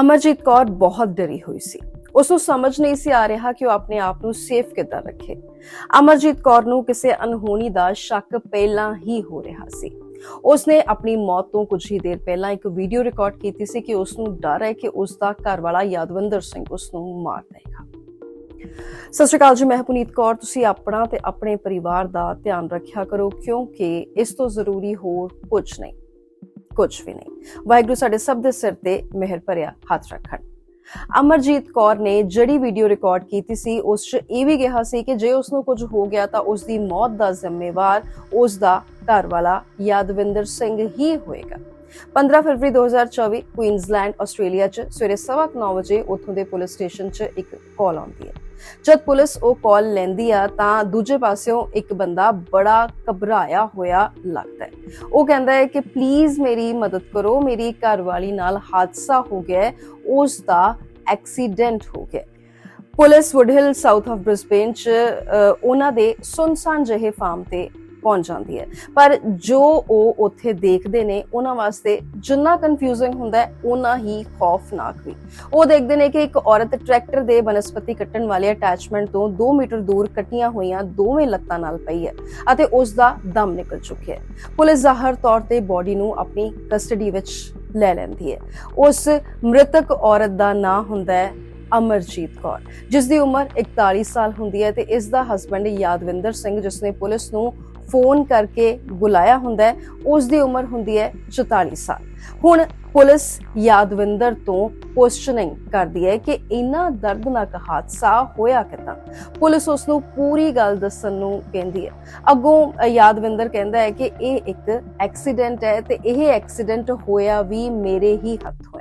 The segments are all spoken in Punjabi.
ਅਮਰਜੀਤ ਕੌਰ ਬਹੁਤ ਡਰੀ ਹੋਈ ਸੀ। ਉਸ ਨੂੰ ਸਮਝ ਨਹੀਂ ਸੀ ਆ ਰਿਹਾ ਕਿ ਉਹ ਆਪਣੇ ਆਪ ਨੂੰ ਸੇਫ ਕਿੱਦਾਂ ਰੱਖੇ। ਅਮਰਜੀਤ ਕੌਰ ਨੂੰ ਕਿਸੇ ਅਨਹੋਣੀ ਦਾ ਸ਼ੱਕ ਪਹਿਲਾਂ ਹੀ ਹੋ ਰਿਹਾ ਸੀ। ਉਸਨੇ ਆਪਣੀ ਮੌਤ ਤੋਂ ਕੁਝ ਹੀ ਦੇਰ ਪਹਿਲਾਂ ਇੱਕ ਵੀਡੀਓ ਰਿਕਾਰਡ ਕੀਤੀ ਸੀ ਕਿ ਉਸ ਨੂੰ ਡਰ ਹੈ ਕਿ ਉਸ ਦਾ ਘਰ ਵਾਲਾ ਯਾਦਵਿੰਦਰ ਸਿੰਘ ਉਸ ਨੂੰ ਮਾਰ ਦੇਗਾ ਸਤਿ ਸ਼੍ਰੀ ਅਕਾਲ ਜੀ, ਮੈਂ ਪੁਨੀਤ ਕੌਰ। ਤੁਸੀਂ ਆਪਣਾ ਤੇ ਆਪਣੇ ਪਰਿਵਾਰ ਦਾ ਧਿਆਨ ਰੱਖਿਆ ਕਰੋ, ਕਿਉਂਕਿ ਇਸ ਤੋਂ ਜ਼ਰੂਰੀ ਹੋਰ ਕੁਝ ਨਹੀਂ। ਕੁਝ ਵੀ ਨਹੀਂ। ਵਾਹਿਗੁਰੂ ਸਾਡੇ ਸਭ ਦੇ ਸਿਰ ਤੇ ਮਿਹਰ ਭਰਿਆ ਹੱਥ ਰੱਖਣ। ਅਮਰਜੀਤ ਕੌਰ ਨੇ ਜਿਹੜੀ ਵੀਡੀਓ ਰਿਕਾਰਡ ਕੀਤੀ ਸੀ, ਉਸ 'ਚ ਇਹ ਵੀ ਕਿਹਾ ਸੀ ਕਿ ਜੇ ਉਸ ਨੂੰ ਕੁਝ ਹੋ ਗਿਆ ਤਾਂ ਉਸ ਦੀ ਮੌਤ ਦਾ ਜ਼ਿੰਮੇਵਾਰ ਉਸ ਦਾ ਘਰ ਵਾਲਾ ਯਾਦਵਿੰਦਰ ਸਿੰਘ ਹੀ ਹੋਏਗਾ। 15 ਫਰਵਰੀ 2024 ਕੁਈਨਜ਼ਲੈਂਡ, ਆਸਟ੍ਰੇਲੀਆ 'ਚ ਸਵੇਰੇ 9:30 ਵਜੇ ਉੱਥੋਂ ਦੇ ਪੁਲਿਸ ਸਟੇਸ਼ਨ 'ਚ ਇੱਕ ਕਾਲ ਆਉਂਦੀ ਹੈ। ਜਦ ਪੁਲਿਸ ਉਹ ਕਾਲ ਲੈਂਦੀ ਆ ਤਾਂ ਦੂਜੇ ਪਾਸਿਓਂ ਇੱਕ ਬੰਦਾ ਬੜਾ ਘਬਰਾਇਆ ਹੋਇਆ ਲੱਗਦਾ ਹੈ। ਉਹ ਕਹਿੰਦਾ ਹੈ ਕਿ ਪਲੀਜ਼ ਮੇਰੀ ਮਦਦ ਕਰੋ ਮੇਰੀ ਘਰਵਾਲੀ ਨਾਲ ਹਾਦਸਾ ਹੋ ਗਿਆ ਹੈ ਉਸ ਦਾ ਐਕਸੀਡੈਂਟ ਹੋ ਗਿਆ police Woodhill south of Brisbane ਚ ਅ, ਉਹਨਾਂ ਦੇ ਸੁਨਸਾਨ ਜਿਹੇ ਫਾਰਮ ਤੇ ਪਹੁੰਚ ਜਾਂਦੀ ਹੈ। ਪਰ ਜੋ ਉਹ ਉੱਥੇ ਦੇਖਦੇ ਨੇ, ਉਹਨਾਂ ਵਾਸਤੇ ਜਿੰਨਾ ਕਨਫਿਊਜ਼ਿੰਗ ਹੁੰਦਾ ਹੈ ਉਹਨਾਂ ਹੀ ਖੌਫਨਾਕ ਵੀ। ਉਹ ਦੇਖਦੇ ਨੇ ਕਿ ਇੱਕ ਔਰਤ ਟਰੈਕਟਰ ਦੇ ਬਨਸਪਤੀ ਕੱਟਣ ਵਾਲੇ ਅਟੈਚਮੈਂਟ ਤੋਂ 2 ਮੀਟਰ ਦੂਰ ਕੱਟੀਆਂ ਹੋਈਆਂ ਦੋਵੇਂ ਲੱਤਾਂ ਨਾਲ ਪਈ ਹੈ ਅਤੇ ਉਸ ਦਾ ਦਮ ਨਿਕਲ ਚੁੱਕਿਆ ਹੈ। ਪੁਲਿਸ ਜ਼ਾਹਰ ਤੌਰ ਤੇ ਬਾਡੀ ਨੂੰ ਆਪਣੀ ਕਸਟਡੀ ਵਿੱਚ ਲੈ ਲੈਂਦੀ ਹੈ। ਉਸ ਮ੍ਰਿਤਕ ਔਰਤ ਦਾ ਨਾਂ ਹੁੰਦਾ ਹੈ ਅਮਰਜੀਤ ਕੌਰ ਜਿਸ ਦੀ ਉਮਰ 41 ਸਾਲ ਹੁੰਦੀ ਹੈ ਤੇ ਇਸ ਦਾ ਹਸਬੰਡ ਯਾਦਵਿੰਦਰ ਸਿੰਘ ਜਿਸ ਨੇ ਪੁਲਿਸ ਨੂੰ ਫੋਨ ਕਰਕੇ ਬੁਲਾਇਆ ਹੁੰਦਾ ਹੈ ਉਸ ਦੀ ਉਮਰ ਹੁੰਦੀ ਹੈ 44 ਸਾਲ। ਹੁਣ ਪੁਲਿਸ ਯਾਦਵਿੰਦਰ ਤੋਂ ਕੁਐਸਚਨਿੰਗ ਕਰਦੀ ਹੈ ਕਿ ਇੰਨਾ ਦਰਦਨਾਕ ਹਾਦਸਾ ਹੋਇਆ ਕਿਦਾਂ? ਪੁਲਿਸ ਉਸ ਨੂੰ ਪੂਰੀ ਗੱਲ ਦੱਸਣ ਨੂੰ ਕਹਿੰਦੀ ਹੈ। ਅੱਗੋਂ ਯਾਦਵਿੰਦਰ ਕਹਿੰਦਾ ਹੈ ਕਿ ਇਹ ਇੱਕ ਐਕਸੀਡੈਂਟ ਹੈ ਤੇ ਇਹ ਐਕਸੀਡੈਂਟ ਹੋਇਆ ਵੀ ਮੇਰੇ ਹੀ ਹੱਥ।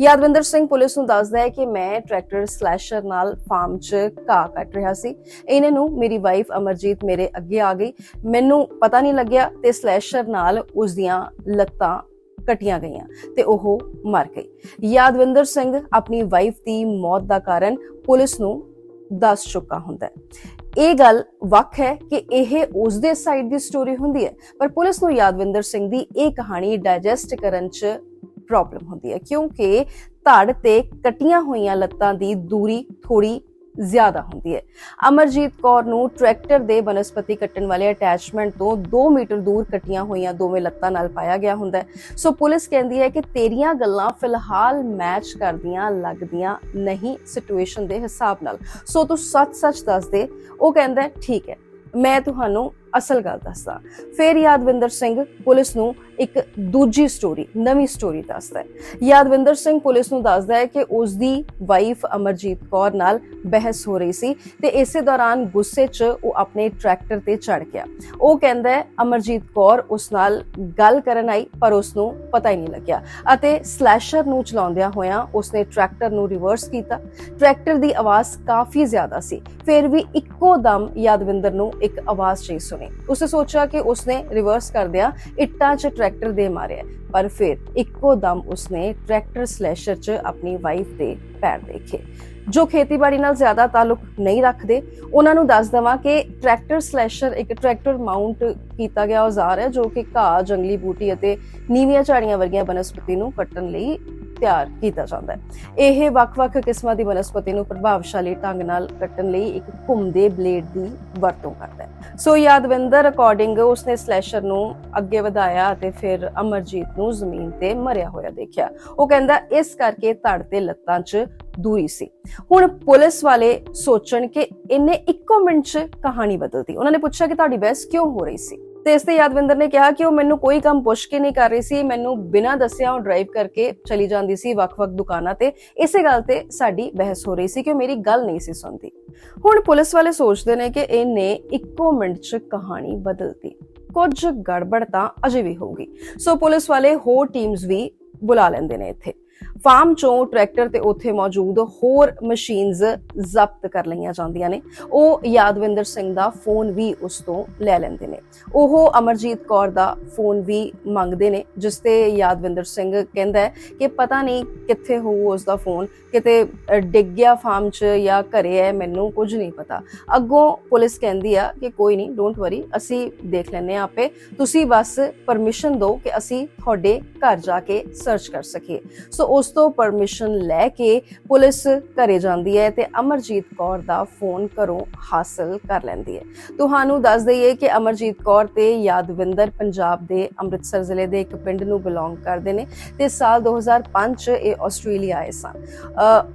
ਯਾਦਵਿੰਦਰ ਸਿੰਘ ਪੁਲਿਸ ਨੂੰ ਦੱਸਦਾ ਹੈ ਕਿ ਮੈਂ ਟਰੈਕਟਰ ਸਲੈਸ਼ਰ ਨਾਲ ਫਾਰਮ 'ਚ ਘਾਹ ਕੱਟ ਰਿਹਾ ਸੀ। ਇਹਨਾਂ ਨੂੰ ਮੇਰੀ ਵਾਈਫ ਅਮਰਜੀਤ ਮੇਰੇ ਅੱਗੇ ਆ ਗਈ। ਮੈਨੂੰ ਪਤਾ ਨਹੀਂ ਲੱਗਿਆ ਤੇ ਸਲੈਸ਼ਰ ਨਾਲ ਉਸ ਦੀਆਂ ਲੱਤਾਂ ਕਟੀਆਂ ਗਈਆਂ ਤੇ ਉਹ ਮਰ ਗਈ। ਯਾਦਵਿੰਦਰ ਸਿੰਘ ਆਪਣੀ ਵਾਈਫ ਦੀ ਮੌਤ ਦਾ ਕਾਰਨ ਪੁਲਿਸ ਨੂੰ ਦੱਸ ਚੁੱਕਾ ਹੁੰਦਾ ਹੈ। ਇਹ ਗੱਲ ਵੱਖ ਹੈ ਕਿ ਇਹ ਉਸ ਦੇ ਸਾਈਡ ਦੀ ਸਟੋਰੀ ਹੁੰਦੀ ਹੈ, ਪਰ ਪੁਲਿਸ ਨੂੰ ਯਾਦਵਿੰਦਰ ਸਿੰਘ ਦੀ ਇਹ ਕਹਾਣੀ ਡਾਈਜੈਸਟ ਕਰਨ 'ਚ ਪ੍ਰੋਬਲਮ ਹੁੰਦੀ ਹੈ, ਕਿਉਂਕਿ ਧੜ ਤੇ ਕਟੀਆਂ ਹੋਈਆਂ ਲੱਤਾਂ ਦੀ ਦੂਰੀ ਥੋੜੀ ਜ਼ਿਆਦਾ ਹੁੰਦੀ ਹੈ। ਅਮਰਜੀਤ ਕੌਰ ਨੂੰ ਟਰੈਕਟਰ ਦੇ ਬਨਸਪਤੀ ਕੱਟਣ ਵਾਲੇ ਅਟੈਚਮੈਂਟ ਤੋਂ 2 ਮੀਟਰ ਦੂਰ ਕਟੀਆਂ ਹੋਈਆਂ ਦੋਵੇਂ ਲੱਤਾਂ ਨਾਲ ਪਾਇਆ ਗਿਆ ਹੁੰਦਾ ਸੋ ਪੁਲਿਸ ਕਹਿੰਦੀ ਹੈ ਕਿ ਤੇਰੀਆਂ ਗੱਲਾਂ ਫਿਲਹਾਲ ਮੈਚ ਕਰਦੀਆਂ, ਲੱਗਦੀਆਂ ਨਹੀਂ ਸਿਚੁਏਸ਼ਨ ਦੇ ਹਿਸਾਬ ਨਾਲ। ਸੋ ਤੂੰ ਸੱਚ-ਸੱਚ ਦੱਸ ਦੇ, ਉਹ ਕਹਿੰਦਾ ਠੀਕ ਹੈ, ਮੈਂ ਤੁਹਾਨੂੰ ਅਸਲ ਗੱਲ ਦੱਸਦਾ। ਫਿਰ ਯਾਦਵਿੰਦਰ ਸਿੰਘ ਪੁਲਿਸ ਨੂੰ ਇੱਕ ਦੂਜੀ ਸਟੋਰੀ ਨਵੀਂ ਸਟੋਰੀ ਦੱਸਦਾ ਹੈ। ਯਾਦਵਿੰਦਰ ਸਿੰਘ ਪੁਲਿਸ ਨੂੰ ਦੱਸਦਾ ਹੈ ਕਿ ਉਸ ਦੀ ਵਾਈਫ ਅਮਰਜੀਤ ਕੌਰ ਨਾਲ ਬਹਿਸ ਹੋ ਰਹੀ ਸੀ ਤੇ ਇਸੇ ਦੌਰਾਨ ਗੁੱਸੇ 'ਚ ਉਹ ਆਪਣੇ ਟਰੈਕਟਰ ਤੇ ਚੜ ਗਿਆ। ਉਹ ਕਹਿੰਦਾ ਹੈ, ਅਮਰਜੀਤ ਕੌਰ ਉਸ ਨਾਲ ਗੱਲ ਕਰਨ ਆਈ, ਪਰ ਉਸ ਨੂੰ ਪਤਾ ਹੀ ਨਹੀਂ ਲੱਗਿਆ ਅਤੇ ਸਲੈਸ਼ਰ ਨੂੰ ਚਲਾਉਂਦਿਆਂ ਹੋਇਆਂ ਉਸਨੇ ਟਰੈਕਟਰ ਨੂੰ ਰਿਵਰਸ ਕੀਤਾ। ਟਰੈਕਟਰ ਦੀ ਆਵਾਜ਼ ਕਾਫੀ ਜ਼ਿਆਦਾ ਸੀ। ਫਿਰ ਵੀ ਇੱਕੋ ਦਮ ਯਾਦਵਿੰਦਰ ਨੂੰ ਇੱਕ ਆਵਾਜ਼ ਚੀ ਸੁਣੀ ਉਸਨੇ ਸੋਚਿਆ ਕਿ ਉਸਨੇ ਰਿਵਰਸ ਕਰ ਇੱਟਾਂ 'ਚ ਟਰੈਕਟਰ ਦੇ ਮਾਰਿਆ। ਪਰ ਫਿਰ ਇੱਕੋ ਦਮ ਉਸਨੇ ਟਰੈਕਟਰ ਸਲੈਸ਼ਰ 'ਚ ਆਪਣੀ ਵਾਈਫ ਦੇ ਪੈਰ ਦੇਖੇ। ਜੋ ਖੇਤੀਬਾੜੀ ਨਾਲ ਜ਼ਿਆਦਾ ਤਾਲੁਕ ਨਹੀਂ ਰੱਖਦੇ, ਉਹਨਾਂ ਨੂੰ ਦੱਸ ਦਵਾਂ ਕਿ ਟਰੈਕਟਰ ਸਲੈਸ਼ਰ ਇੱਕ ਟਰੈਕਟਰ ਮਾਊਂਟ ਕੀਤਾ ਗਿਆ ਔਜ਼ਾਰ ਹੈ, ਜੋ ਕਿ ਘਾਹ, ਜੰਗਲੀ ਬੂਟੀ ਅਤੇ ਨੀਵੀਆਂ ਝਾੜੀਆਂ ਵਰਗੀਆਂ ਬਨਸਪਤੀ ਨੂੰ ਕੱਟਣ ਲਈ ਤਿਆਰ ਕੀਤਾ ਜਾਂਦਾ ਹੈ। ਇਹ ਵੱਖ-ਵੱਖ ਕਿਸਮਾਂ ਦੀ ਬਨਸਪਤੀ ਨੂੰ ਪ੍ਰਭਾਵਸ਼ਾਲੀ ਢੰਗ ਨਾਲ ਕੱਟਣ ਲਈ ਇੱਕ ਘੁੰਮਦੇ ਬਲੇਡ ਦੀ ਵਰਤੋਂ ਕਰਦਾ ਹੈ। ਸੋ ਯਾਦਵਿੰਦਰ ਅਕੋਰਡਿੰਗ ਉਸਨੇ ਸਲੈਸ਼ਰ ਨੂੰ ਅੱਗੇ ਵਧਾਇਆ ਅਤੇ ਫਿਰ ਅਮਰਜੀਤ ਨੂੰ ਜ਼ਮੀਨ ਤੇ ਮਰਿਆ ਹੋਇਆ ਦੇਖਿਆ। ਉਹ ਕਹਿੰਦਾ, ਇਸ ਕਰਕੇ ਧੜ ਤੇ ਲੱਤਾਂ 'ਚ ਦੂਰੀ ਸੀ। ਹੁਣ ਪੁਲਿਸ ਵਾਲੇ ਸੋਚਣ ਕਿ ਇਹਨੇ ਇੱਕੋ ਮਿੰਟ 'ਚ ਕਹਾਣੀ ਬਦਲਦੀ। ਉਹਨਾਂ ਨੇ ਪੁੱਛਿਆ ਕਿ ਤੁਹਾਡੀ ਬਹਿਸ ਕਿਉਂ ਹੋ ਰਹੀ ਸੀ? ਤੇ ਇਸ ਤੇ ਯਾਦਵਿੰਦਰ ਨੇ ਕਿਹਾ ਕਿ ਉਹ ਮੈਨੂੰ ਕੋਈ ਕੰਮ ਪੁੱਛ ਕੇ ਨਹੀਂ ਕਰ ਰਹੀ ਸੀ। ਮੈਨੂੰ ਬਿਨਾਂ ਦੱਸਿਆ ਉਹ ਡਰਾਈਵ ਕਰਕੇ ਚਲੀ ਜਾਂਦੀ ਸੀ ਵੱਖ-ਵੱਖ ਦੁਕਾਨਾਂ ਤੇ। ਇਸੇ ਗੱਲ ਤੇ ਸਾਡੀ ਬਹਿਸ ਹੋ ਰਹੀ ਸੀ ਕਿ ਉਹ ਮੇਰੀ ਗੱਲ ਨਹੀਂ ਸੀ ਸੁਣਦੀ। ਹੁਣ ਪੁਲਿਸ ਵਾਲੇ ਸੋਚਦੇ ਨੇ ਕਿ ਇਹਨੇ ਇੱਕੋ ਮਿੰਟ 'ਚ ਕਹਾਣੀ ਬਦਲਤੀ। ਕੁਝ ਗੜਬੜ ਤਾਂ ਅਜੇ ਵੀ ਹੋਊਗੀ। ਸੋ ਪੁਲਿਸ ਵਾਲੇ ਹੋਰ ਟੀਮਸ ਵੀ ਬੁਲਾ ਲੈਂਦੇ ਨੇ ਇੱਥੇ। ਫਾਰਮ ਚੋਂ ਟਰੈਕਟਰ ਤੇ ਉੱਥੇ ਮੌਜੂਦ ਹੋਰ ਮਸ਼ੀਨਸ ਜ਼ਬਤ ਕਰ ਲਈਆਂ ਜਾਂਦੀਆਂ ਨੇ। ਉਹ ਯਾਦਵਿੰਦਰ ਸਿੰਘ ਦਾ ਫੋਨ ਵੀ ਉਸ ਤੋਂ ਲੈ ਲੈਂਦੇ ਨੇ। ਉਹ ਅਮਰਜੀਤ ਕੌਰ ਦਾ ਫੋਨ ਵੀ ਮੰਗਦੇ ਨੇ, ਜਿਸ ਤੇ ਯਾਦਵਿੰਦਰ ਸਿੰਘ ਕਹਿੰਦਾ ਹੈ ਕਿ ਪਤਾ ਨਹੀਂ ਕਿੱਥੇ ਹੋਊ ਉਸ ਦਾ ਫੋਨ, ਕਿਤੇ ਡਿੱਗ ਗਿਆ ਫਾਰਮ 'ਚ ਜਾਂ ਘਰੇ ਹੈ, ਮੈਨੂੰ ਕੁਝ ਨਹੀਂ ਪਤਾ। ਅੱਗੋਂ ਪੁਲਿਸ ਕਹਿੰਦੀ ਆ ਕਿ ਕੋਈ ਨਹੀਂ ਡੋਂਟ ਵਰੀ ਅਸੀਂ ਦੇਖ ਲੈਨੇ ਆ ਆਪੇ। ਤੁਸੀਂ ਬਸ ਪਰਮਿਸ਼ਨ ਦਿਓ ਕਿ ਅਸੀਂ ਤੁਹਾਡੇ ਘਰ ਜਾ ਕੇ ਸਰਚ ਕਰ ਸਕੀਏ। ਸੋ ਉਸ ਤੋਂ ਪਰਮਿਸ਼ਨ ਲੈ ਕੇ ਪੁਲਿਸ ਘਰੇ ਜਾਂਦੀ ਹੈ ਤੇ ਅਮਰਜੀਤ ਕੌਰ ਦਾ ਫੋਨ ਘਰੋਂ ਹਾਸਲ ਕਰ ਲੈਂਦੀ ਹੈ। ਤੁਹਾਨੂੰ ਦੱਸ ਦਈਏ ਕਿ ਅਮਰਜੀਤ ਕੌਰ ਤੇ ਯਾਦਵਿੰਦਰ ਪੰਜਾਬ ਦੇ ਅੰਮ੍ਰਿਤਸਰ ਜ਼ਿਲ੍ਹੇ ਦੇ ਇੱਕ ਪਿੰਡ ਨੂੰ ਬਿਲੋਂਗ ਕਰਦੇ ਨੇ ਤੇ ਸਾਲ 2005 ਚ ਇਹ ਆਸਟ੍ਰੇਲੀਆ ਆਏ ਸਨ।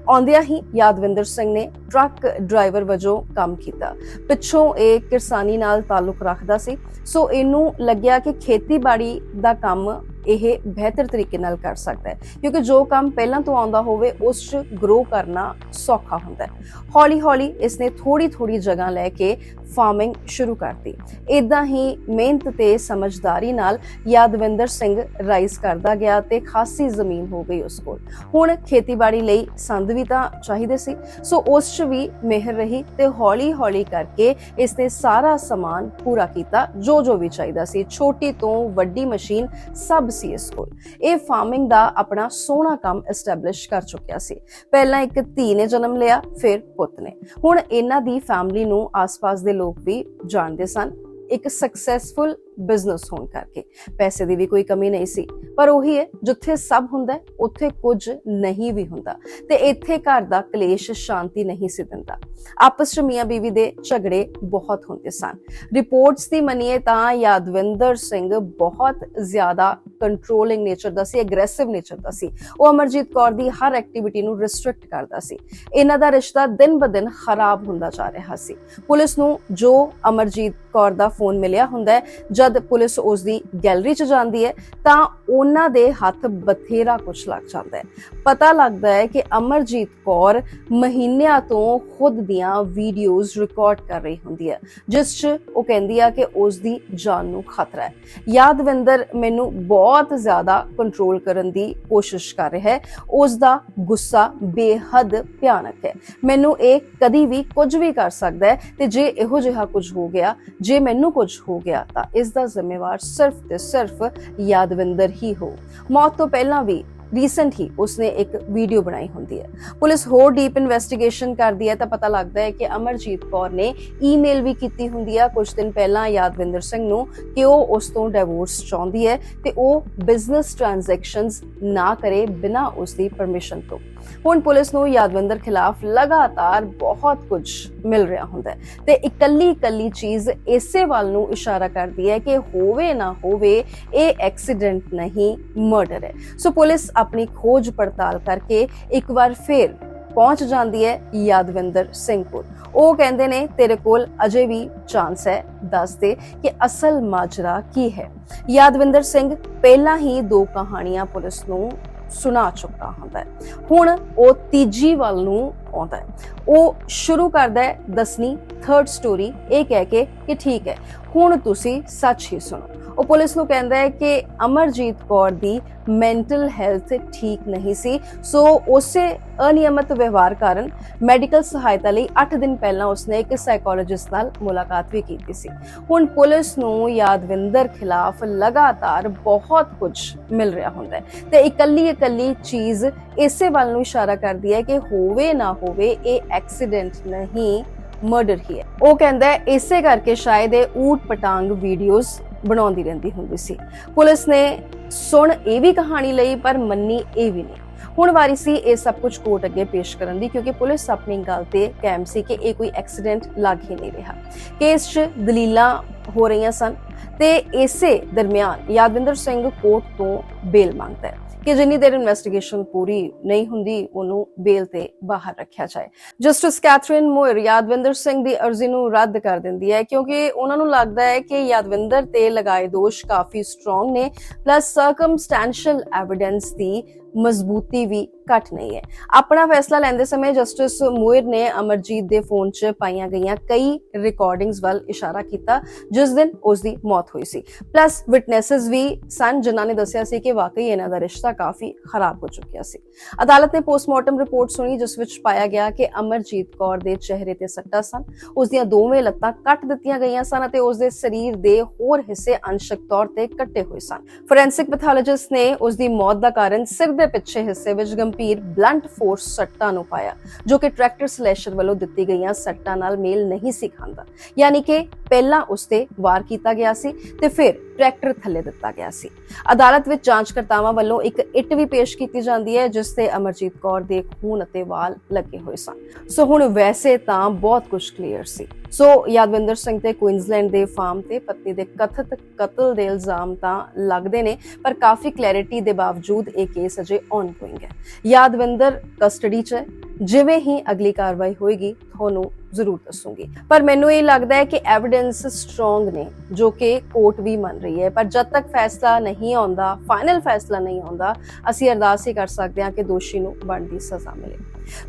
ਆਉਂਦਿਆਂ ਹੀ ਯਾਦਵਿੰਦਰ ਸਿੰਘ ਨੇ ਟਰੱਕ ਡਰਾਈਵਰ ਵਜੋਂ ਕੰਮ ਕੀਤਾ। ਪਿੱਛੋਂ ਇਹ ਕਿਰਸਾਨੀ ਨਾਲ ਤਾਲੁਕ ਰੱਖਦਾ ਸੀ। ਸੋ ਇਹਨੂੰ ਲੱਗਿਆ ਕਿ ਖੇਤੀਬਾੜੀ ਦਾ ਕੰਮ ਇਹ ਬਿਹਤਰ ਤਰੀਕੇ ਨਾਲ ਕਰ ਸਕਦਾ ਹੈ। ਕਿਉਂਕਿ ਜੋ ਕੰਮ ਪਹਿਲਾਂ ਤੋਂ ਆਉਂਦਾ ਹੋਵੇ, ਉਸ 'ਚ ਗਰੋ ਕਰਨਾ ਸੌਖਾ ਹੁੰਦਾ ਹੈ। ਹੌਲੀ ਹੌਲੀ ਇਸਨੇ ਥੋੜੀ ਥੋੜੀ ਜਗ੍ਹਾ ਲੈ ਕੇ ਫਾਰਮਿੰਗ ਸ਼ੁਰੂ ਕਰਤੀ। ਇਦਾਂ ਹੀ ਮਿਹਨਤ ਤੇ ਸਮਝਦਾਰੀ ਨਾਲ ਯਾਦਵਿੰਦਰ ਸਿੰਘ ਰਾਈਸ ਕਰਦਾ ਗਿਆ ਤੇ ਖਾਸੀ ਜ਼ਮੀਨ ਹੋ ਗਈ ਉਸ ਕੋਲ। ਹੁਣ ਖੇਤੀਬਾੜੀ ਲਈ ਸੰਦ ਵੀ ਤਾਂ ਚਾਹੀਦੇ ਸੀ। ਸੋ ਉਸ 'ਚ ਵੀ ਮਿਹਰ ਰਹੀ ਤੇ ਹੌਲੀ ਹੌਲੀ ਕਰਕੇ ਇਸਨੇ ਸਾਰਾ ਸਮਾਨ ਪੂਰਾ ਕੀਤਾ, ਜੋ ਜੋ ਵੀ ਚਾਹੀਦਾ ਸੀ। ਛੋਟੀ ਤੋਂ ਵੱਡੀ ਮਸ਼ੀਨ ਸਭ ਸੀ ਇਸ ਕੋਲ। ਇਹ ਫਾਰਮਿੰਗ ਦਾ ਆਪਣਾ ਸੋਹਣਾ ਕੰਮ ਐਸਟੈਬਲਿਸ਼ ਕਰ ਚੁੱਕਿਆ ਸੀ। ਪਹਿਲਾਂ ਇੱਕ ਧੀ ਨੇ ਜਨਮ ਲਿਆ, ਫਿਰ ਪੁੱਤ ਨੇ। ਹੁਣ ਇਹਨਾਂ ਦੀ ਫੈਮਿਲੀ ਨੂੰ ਆਸ-ਪਾਸ ਦੇ ਲੋਕ ਵੀ ਜਾਣਦੇ ਸਨ। ਇੱਕ ਸਕਸੈਸਫੁਲ ਬਿਜ਼ਨਸ ਹੋਣ ਕਰਕੇ। ਪੈਸੇ ਦੀ ਵੀ ਕੋਈ ਕਮੀ ਨਹੀਂ ਸੀ। ਪਰ ਉਹੀ ਹੈ, ਜਿੱਥੇ ਸਭ ਹੁੰਦਾ ਉੱਥੇ ਕੁਝ ਨਹੀਂ ਵੀ ਹੁੰਦਾ। ਤੇ ਇੱਥੇ ਘਰ ਦਾ ਕਲੇਸ਼ ਸ਼ਾਂਤੀ ਨਹੀਂ ਸੀ ਦਿੰਦਾ। ਆਪਸ ਚ ਮੀਆਂ ਬੀਵੀ ਦੇ ਝਗੜੇ ਬਹੁਤ ਹੁੰਦੇ ਸਨ। ਰਿਪੋਰਟਸ ਦੀ ਮੰਨੀਏ ਤਾਂ ਯਾਦਵਿੰਦਰ ਸਿੰਘ ਬਹੁਤ ਜ਼ਿਆਦਾ ਕੰਟਰੋਲਿੰਗ ਨੇਚਰ ਦਾ ਸੀ ਐਗਰੈਸਿਵ ਨੇਚਰ ਦਾ ਸੀ। ਉਹ ਅਮਰਜੀਤ ਕੌਰ ਦੀ ਹਰ ਐਕਟੀਵਿਟੀ ਨੂੰ ਰਿਸਟ੍ਰਿਕਟ ਕਰਦਾ ਸੀ। ਇਹਨਾਂ ਦਾ ਰਿਸ਼ਤਾ ਦਿਨ ਬ ਦਿਨ ਖਰਾਬ ਹੁੰਦਾ ਜਾ ਰਿਹਾ ਸੀ। ਪੁਲਿਸ ਨੂੰ ਜੋ ਅਮਰਜੀਤ ਕੌਰ ਦਾ ਫੋਨ ਮਿਲਿਆ ਹੁੰਦਾ ਹੈ ਜਦ ਪੁਲਿਸ ਉਸ ਦੀ ਗੈਲਰੀ 'ਚ ਜਾਂਦੀ ਹੈ, ਤਾਂ ਉਹਨਾਂ ਦੇ ਹੱਥ ਬਥੇਰਾ ਕੁਝ ਲੱਗ ਜਾਂਦਾ ਹੈ। ਪਤਾ ਲੱਗਦਾ ਹੈ ਕਿ ਅਮਰਜੀਤ ਕੌਰ ਮਹੀਨਿਆਂ ਤੋਂ ਖੁਦ ਦੀਆਂ ਵੀਡੀਓਜ਼ ਰਿਕਾਰਡ ਕਰ ਰਹੀ ਹੁੰਦੀ ਹੈ, ਜਿਸ 'ਚ ਉਹ ਕਹਿੰਦੀ ਆ ਕਿ ਉਸ ਦੀ ਜਾਨ ਨੂੰ ਖਤਰਾ ਹੈ। ਯਾਦਵਿੰਦਰ ਮੈਨੂੰ ਬਹੁਤ ਜ਼ਿਆਦਾ ਕੰਟਰੋਲ ਕਰਨ ਦੀ ਕੋਸ਼ਿਸ਼ ਕਰ ਰਿਹਾ ਹੈ। ਉਸ ਦਾ ਗੁੱਸਾ ਬੇਹੱਦ ਭਿਆਨਕ ਹੈ। ਮੈਨੂੰ ਇਹ ਕਦੀ ਵੀ ਕੁਝ ਵੀ ਕਰ ਸਕਦਾ ਹੈ ਤੇ ਜੇ ਇਹੋ ਜਿਹਾ ਕੁਝ ਹੋ ਗਿਆ, ਜੇ ਮੈਨੂੰ ਕੁਝ ਹੋ ਗਿਆ, ਤਾਂ ਇਸ ਦਾ ਜ਼ਿੰਮੇਵਾਰ ਸਿਰਫ ਤੇ ਸਿਰਫ ਯਾਦਵਿੰਦਰ ਹੀ ਹੋ। ਮੌਤ ਤੋਂ ਪਹਿਲਾਂ ਵੀ ਰੀਸੈਂਟ ਹੀ ਉਸਨੇ ਇੱਕ ਵੀਡੀਓ ਬਣਾਈ ਹੁੰਦੀ ਹੈ। ਪੁਲਿਸ ਹੋਰ ਡੀਪ ਇਨਵੈਸਟੀਗੇਸ਼ਨ ਕਰਦੀ ਹੈ ਤਾਂ ਪਤਾ ਲੱਗਦਾ ਹੈ ਕਿ ਅਮਰਜੀਤ ਕੌਰ ਨੇ ਈਮੇਲ ਵੀ ਕੀਤੀ ਹੁੰਦੀ ਹੈ ਕੁਝ ਦਿਨ ਪਹਿਲਾਂ ਯਾਦਵਿੰਦਰ ਸਿੰਘ ਨੂੰ ਕਿ ਉਹ ਉਸ ਤੋਂ ਡਿਵੋਰਸ ਚਾਹੁੰਦੀ ਹੈ ਤੇ ਉਹ ਬਿਜ਼ਨਸ ਟ੍ਰਾਂਜੈਕਸ਼ਨਸ ਨਾ ਕਰੇ ਬਿਨਾਂ ਉਸ ਦੀ ਪਰਮਿਸ਼ਨ ਤੋਂ। ਹੁਣ ਪੁਲਿਸ ਨੂੰ ਯਾਦਵਿੰਦਰ ਖਿਲਾਫ ਲਗਾਤਾਰ ਬਹੁਤ ਕੁਝ ਮਿਲ ਰਿਹਾ ਹੁੰਦਾ ਹੈ। ਤੇ ਇਕੱਲੀ ਇਕੱਲੀ ਚੀਜ਼ ਇਸੇ ਵੱਲ ਨੂੰ ਇਸ਼ਾਰਾ ਕਰਦੀ ਹੈ ਕਿ ਹੋਵੇ ਨਾ ਹੋਵੇ, ਇਹ ਐਕਸੀਡੈਂਟ ਨਹੀਂ, ਮਰਡਰ ਹੈ। ਸੋ ਪੁਲਿਸ ਆਪਣੀ ਖੋਜ ਪੜਤਾਲ ਕਰਕੇ ਇੱਕ ਵਾਰ ਫੇਰ ਪਹੁੰਚ ਜਾਂਦੀ ਹੈ ਯਾਦਵਿੰਦਰ ਸਿੰਘ ਕੋਲ। ਉਹ ਕਹਿੰਦੇ ਨੇ, ਤੇਰੇ ਕੋਲ ਅਜੇ ਵੀ ਚਾਂਸ ਹੈ, ਦੱਸ ਦੇ ਕਿ ਅਸਲ ਮਾਜਰਾ ਕੀ ਹੈ? ਯਾਦਵਿੰਦਰ ਸਿੰਘ, ਪਹਿਲਾਂ ਹੀ ਦੋ ਕਹਾਣੀਆਂ ਪੁਲਿਸ ਨੂੰ ਸੁਣਾ ਚੁੱਕਾ ਹੁੰਦਾ ਹੈ। ਹੁਣ ਉਹ ਤੀਜੀ ਵੱਲ ਨੂੰ ਆਉਂਦਾ ਹੈ। ਉਹ ਸ਼ੁਰੂ ਕਰਦਾ ਹੈ ਦੱਸਣੀ ਥਰਡ ਸਟੋਰੀ ਇਹ ਕਹਿ ਕੇ ਕਿ ਠੀਕ ਹੈ, ਹੁਣ ਤੁਸੀਂ ਸੱਚ ਹੀ ਸੁਣੋ। ਉਹ ਪੁਲਿਸ ਨੂੰ ਕਹਿੰਦਾ ਹੈ ਕਿ ਅਮਰਜੀਤ ਕੌਰ ਦੀ ਮੈਂਟਲ ਹੈਲਥ ਠੀਕ ਨਹੀਂ ਸੀ, ਸੋ ਉਸੇ ਅਨਿਯਮਤ ਵਿਵਹਾਰ ਕਾਰਨ ਮੈਡੀਕਲ ਸਹਾਇਤਾ ਲਈ 8 ਦਿਨ ਪਹਿਲਾਂ ਉਸਨੇ ਇੱਕ ਸਾਈਕੋਲੋਜਿਸਟ ਨਾਲ ਮੁਲਾਕਾਤ ਵੀ ਕੀਤੀ ਸੀ। ਹੁਣ ਪੁਲਿਸ ਨੂੰ ਯਾਦਵਿੰਦਰ ਖਿਲਾਫ ਲਗਾਤਾਰ ਬਹੁਤ ਕੁਝ ਮਿਲ ਰਿਹਾ ਹੁੰਦਾ ਹੈ ਤੇ ਇਕੱਲੀ ਇਕੱਲੀ ਚੀਜ਼ ਇਸੇ ਵੱਲ ਨੂੰ ਇਸ਼ਾਰਾ ਕਰਦੀ ਹੈ ਕਿ ਹੋਵੇ ਨਾ ਹੋਵੇ, ਇਹ ਐਕਸੀਡੈਂਟ ਨਹੀਂ ਮਰਡਰ ਹੀ ਹੈ। ਉਹ ਕਹਿੰਦਾ ਹੈ, ਇਸੇ ਕਰਕੇ ਸ਼ਾਇਦ ਇਹ ਊਟ ਪਟਾਂਗ ਵੀਡੀਓਜ਼ ਬਣਾਉਂਦੀ ਰਹਿੰਦੀ ਹੁੰਦੀ ਸੀ। ਪੁਲਿਸ ਨੇ ਸੁਣ ਇਹ ਵੀ ਕਹਾਣੀ ਲਈ, ਪਰ ਮੰਨੀ ਇਹ ਵੀ ਨਹੀਂ। ਹੁਣ ਵਾਰੀ ਸੀ ਇਹ ਸਭ ਕੁਝ ਕੋਰਟ ਅੱਗੇ ਪੇਸ਼ ਕਰਨ ਦੀ, ਕਿਉਂਕਿ ਪੁਲਿਸ ਆਪਣੀ ਗੱਲ ਤੇ ਕਾਇਮ ਸੀ ਕਿ ਇਹ ਕੋਈ ਐਕਸੀਡੈਂਟ ਲੱਗ ਹੀ ਨਹੀਂ ਰਿਹਾ। ਕੇਸ 'ਚ ਦਲੀਲਾਂ ਹੋ ਰਹੀਆਂ ਸਨ ਤੇ ਇਸੇ ਦਰਮਿਆਨ ਯਾਦਵਿੰਦਰ ਸਿੰਘ ਕੋਰਟ ਤੋਂ ਬੇਲ ਮੰਗਦਾ ਹੈ। ਕਿ ਜਿੰਨੀ ਦੇਰ ਇਨਵੈਸਟੀਗੇਸ਼ਨ ਪੂਰੀ ਨਹੀਂ ਹੁੰਦੀ, ਉਹਨੂੰ ਬੇਲ ਤੇ ਬਾਹਰ ਰੱਖਿਆ ਜਾਏ। Justice Catherine Moir Yadvinder Singh ਦੀ ਅਰਜ਼ੀ ਨੂੰ ਰੱਦ ਕਰ ਦਿੰਦੀ ਹੈ, ਕਿਉਂਕਿ ਉਹਨਾਂ ਨੂੰ ਲੱਗਦਾ ਹੈ ਕਿ ਯਾਦਵਿੰਦਰ ਤੇ ਲਗਾਏ ਦੋਸ਼ ਕਾਫੀ ਸਟਰੋਂਗ ਨੇ ਪਲੱਸ ਸਰਕਮਸਟੈਂਸ਼ੀਅਲ ਐਵੀਡੈਂਸ ਦੀ ਮਜ਼ਬੂਤੀ ਵੀ ਘੱਟ ਨਹੀਂ ਹੈ। ਆਪਣਾ ਫੈਸਲਾ ਲੈਂਦੇ ਸਮੇਂ ਜਸਟਿਸ ਮੋਇਰ ਨੇ ਅਮਰਜੀਤ ਦੇ ਫੋਨ 'ਚ ਪਾਈਆਂ ਗਈਆਂ ਕਈ ਰਿਕਾਰਡਿੰਗਸ ਵੱਲ ਇਸ਼ਾਰਾ ਕੀਤਾ, ਜਿਸ ਦਿਨ ਉਸ ਦੀ ਮੌਤ ਹੋਈ ਸੀ। ਪਲੱਸ ਵਿਟਨੈਸਸ ਵੀ ਸਨ, ਜਿਨ੍ਹਾਂ ਨੇ ਦੱਸਿਆ ਸੀ ਕਿ ਵਾਕਈ ਇਹਨਾਂ ਦਾ ਰਿਸ਼ਤਾ ਕਾਫੀ ਖਰਾਬ ਹੋ ਚੁੱਕਿਆ ਸੀ। ਅਦਾਲਤ ਨੇ ਪੋਸਟਮਾਰਟਮ ਰਿਪੋਰਟ ਸੁਣੀ, ਜਿਸ ਵਿੱਚ ਪਾਇਆ ਗਿਆ ਕਿ ਅਮਰਜੀਤ ਕੌਰ ਦੇ ਚਿਹਰੇ ਤੇ ਸੱਟਾਂ ਸਨ। ਉਸ ਦੀਆਂ ਦੋਵੇਂ ਲੱਤਾਂ ਕੱਟ ਦਿੱਤੀਆਂ ਗਈਆਂ ਸਨ ਅਤੇ ਉਸ ਦੇ ਸਰੀਰ ਦੇ ਹੋਰ ਹਿੱਸੇ ਅੰਸ਼ਕ ਤੌਰ ਤੇ ਕੱਟੇ ਹੋਏ ਸਨ। ਫੋਰੈਂਸਿਕ ਪੈਥੋਲੋਜਿਸਟ ਨੇ ਉਸ ਦੀ ਮੌਤ ਦਾ ਕਾਰਨ ਸਿਰ ਦੇ ਪਿੱਛੇ ਹਿੱਸੇ ਵਿੱਚ ਗੰਭੀਰ ਬਲੰਟ ਫੋਰਸ ਸੱਟਾਂ ਨੂੰ ਪਾਇਆ, ਜੋ ਕਿ ਟਰੈਕਟਰ ਸਲੈਸ਼ਰ ਵੱਲੋਂ ਦਿੱਤੀ ਗਈਆਂ ਸੱਟਾਂ ਨਾਲ ਮੇਲ ਨਹੀਂ ਸੀ ਖਾਂਦਾ। ਯਾਨੀ ਕਿ ਪਹਿਲਾਂ ਉਸ ਤੇ ਵਾਰ ਕੀਤਾ ਗਿਆ ਸੀ ਤੇ ਫਿਰ ਟਰੈਕਟਰ ਥੱਲੇ ਦਿੱਤਾ ਗਿਆ ਸੀ। ਅਦਾਲਤ ਵਿੱਚ ਜਾਂਚਕਰਤਾਵਾਂ ਵੱਲੋਂ ਇੱਕ ਇੱਟ ਵੀ ਪੇਸ਼ ਕੀਤੀ ਜਾਂਦੀ ਹੈ, ਜਿਸ ਤੇ ਅਮਰਜੀਤ ਕੌਰ ਦੇ ਖੂਨ ਅਤੇ ਵਾਲ ਲੱਗੇ ਹੋਏ ਸਨ। ਸੋ ਹੁਣ ਵੈਸੇ ਤਾਂ ਬਹੁਤ ਕੁਝ ਕਲੀਅਰ ਸੀ। ਸੋ ਯਾਦਵਿੰਦਰ ਸਿੰਘ ਤੇ ਕੁਇਨਜ਼ਲੈਂਡ ਦੇ ਫਾਰਮ ਤੇ ਪਤਨੀ ਦੇ ਕਥਿਤ ਕਤਲ ਦੇ ਇਲਜ਼ਾਮ ਤਾਂ ਲੱਗਦੇ ਨੇ, ਪਰ ਕਾਫੀ ਕਲੈਰਿਟੀ ਦੇ ਬਾਵਜੂਦ ਇਹ ਕੇਸ ਅਜੇ ਔਨਗੋਇੰਗ ਹੈ। ਯਾਦਵਿੰਦਰ ਕਸਟਡੀ 'ਚ ਹੈ। ਜਿਵੇਂ ਹੀ ਅਗਲੀ ਕਾਰਵਾਈ ਹੋਏਗੀ, ਤੁਹਾਨੂੰ ਜ਼ਰੂਰ ਦੱਸੂਗੀ। ਪਰ ਮੈਨੂੰ ਇਹ ਲੱਗਦਾ ਹੈ ਕਿ ਐਵੀਡੈਂਸ ਸਟਰੋਂਗ ਨੇ, ਜੋ ਕਿ ਕੋਰਟ ਵੀ ਮੰਨ ਰਹੀ ਹੈ। ਪਰ ਜਦ ਤੱਕ ਫੈਸਲਾ ਨਹੀਂ ਆਉਂਦਾ ਫਾਈਨਲ ਫੈਸਲਾ ਨਹੀਂ ਆਉਂਦਾ, ਅਸੀਂ ਅਰਦਾਸ ਹੀ ਕਰ ਸਕਦੇ ਹਾਂ ਕਿ ਦੋਸ਼ੀ ਨੂੰ ਬਣਦੀ ਸਜ਼ਾ ਮਿਲੇ।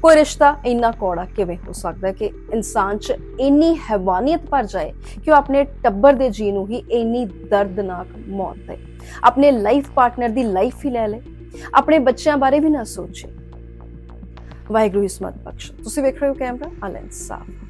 ਕੋਈ ਰਿਸ਼ਤਾ ਇੰਨਾ ਕੌੜਾ ਕਿਵੇਂ ਹੋ ਸਕਦਾ ਕਿ ਇਨਸਾਨ 'ਚ ਇੰਨੀ ਹੈਵਾਨੀਅਤ ਭਰ ਜਾਏ ਕਿ ਉਹ ਆਪਣੇ ਟੱਬਰ ਦੇ ਜੀ ਨੂੰ ਹੀ ਇੰਨੀ ਦਰਦਨਾਕ ਮੌਤ ਦੇ। ਆਪਣੇ ਲਾਈਫ ਪਾਰਟਨਰ ਦੀ ਲਾਈਫ ਹੀ ਲੈ ਲੇ। ਆਪਣੇ ਬੱਚਿਆਂ ਬਾਰੇ ਵੀ ਨਾ ਸੋਚੇ। ਵਾਹਿਗੁਰੂ ਇਸਮਤ ਬਖਸ਼। ਤੁਸੀਂ ਵੇਖ ਰਹੇ ਹੋ ਕੈਮਰਾ ਅਲੈਂਸ ਸਾਹਿਬ